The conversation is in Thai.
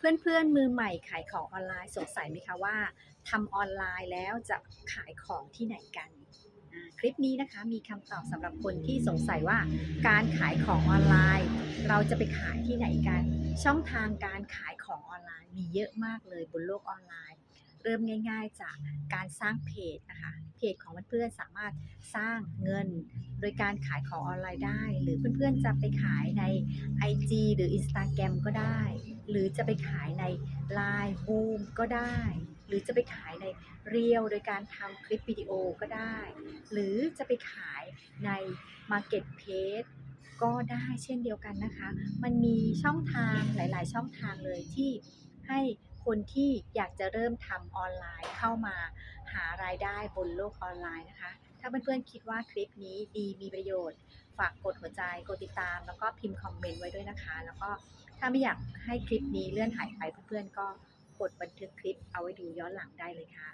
เพื่อนๆมือใหม่ขายของออนไลน์สงสัยไหมคะว่าทำออนไลน์แล้วจะขายของที่ไหนกันคลิปนี้นะคะมีคำตอบสำหรับคนที่สงสัยว่าการขายของออนไลน์ เราจะไปขายที่ไหนกัน ช่องทางการขายของออนไลน์มีเยอะมากเลยบนโลกออนไลน์ เริ่มง่าย ๆ จากการสร้างเพจนะคะเพจของเพื่อนๆสามารถสร้างเงิน โดยการขายของออนไลน์ได้ หรือเพื่อนๆจะไปขายใน IG หรือ Instagram ก็ได้ หรือจะไปขายใน Line Boom ก็ได้ หรือจะไปขายในเรียวโดยการทำคลิปวิดีโอก็ได้ หรือจะไปขายใน Marketplace ก็ได้เช่นเดียวกันนะคะ มันมีช่องทางหลาย ๆ ช่องทางเลยที่ให้ คนที่อยากจะเริ่มทำออนไลน์เข้ามาหารายได้บนโลกออนไลน์นะคะ ถ้าเพื่อนๆคิดว่าคลิปนี้ดีมีประโยชน์ ฝากกดหัวใจ กดติดตาม แล้วก็พิมพ์คอมเมนต์ไว้ด้วยนะคะ แล้วก็ถ้าไม่อยากให้คลิปนี้เลื่อนหายไปเพื่อนๆก็กดบันทึกคลิปเอาไว้ดูย้อนหลังได้เลยค่ะ